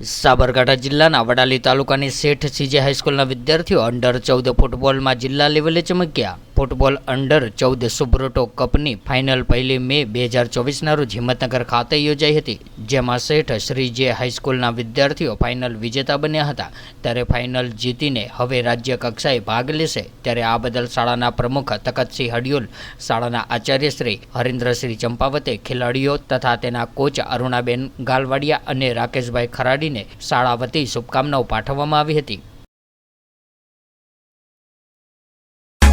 સાબરકાંઠા જિલ્લાના વડાલી તાલુકાની શેઠ સીજે હાઈસ્કૂલના વિદ્યાર્થીઓ અંડર ચૌદ ફૂટબોલમાં જિલ્લા લેવલે ચમક્યા. ફૂટબોલ અંડર ચૌદ સુબ્રોટો કપની ફાઇનલ પહેલી મે બે હજાર ચોવીસના રોજ હિંમતનગર ખાતે યોજાઈ હતી, જેમાં શેઠ શ્રી જે હાઈસ્કૂલના વિદ્યાર્થીઓ ફાઇનલ વિજેતા બન્યા હતા. ત્યારે ફાઇનલ જીતીને હવે રાજ્ય કક્ષાએ ભાગ લેશે, ત્યારે આ બદલ શાળાના પ્રમુખ તકતસિંહ હડિયોલ, શાળાના આચાર્ય શ્રી હરિન્દ્રસિંહ ચંપાવતે, ખેલાડીઓ તથા તેના કોચ અરુણાબેન ગાલવાડિયા અને રાકેશભાઈ ખરાડીને શાળા વતી શુભકામનાઓ પાઠવવામાં આવી હતી.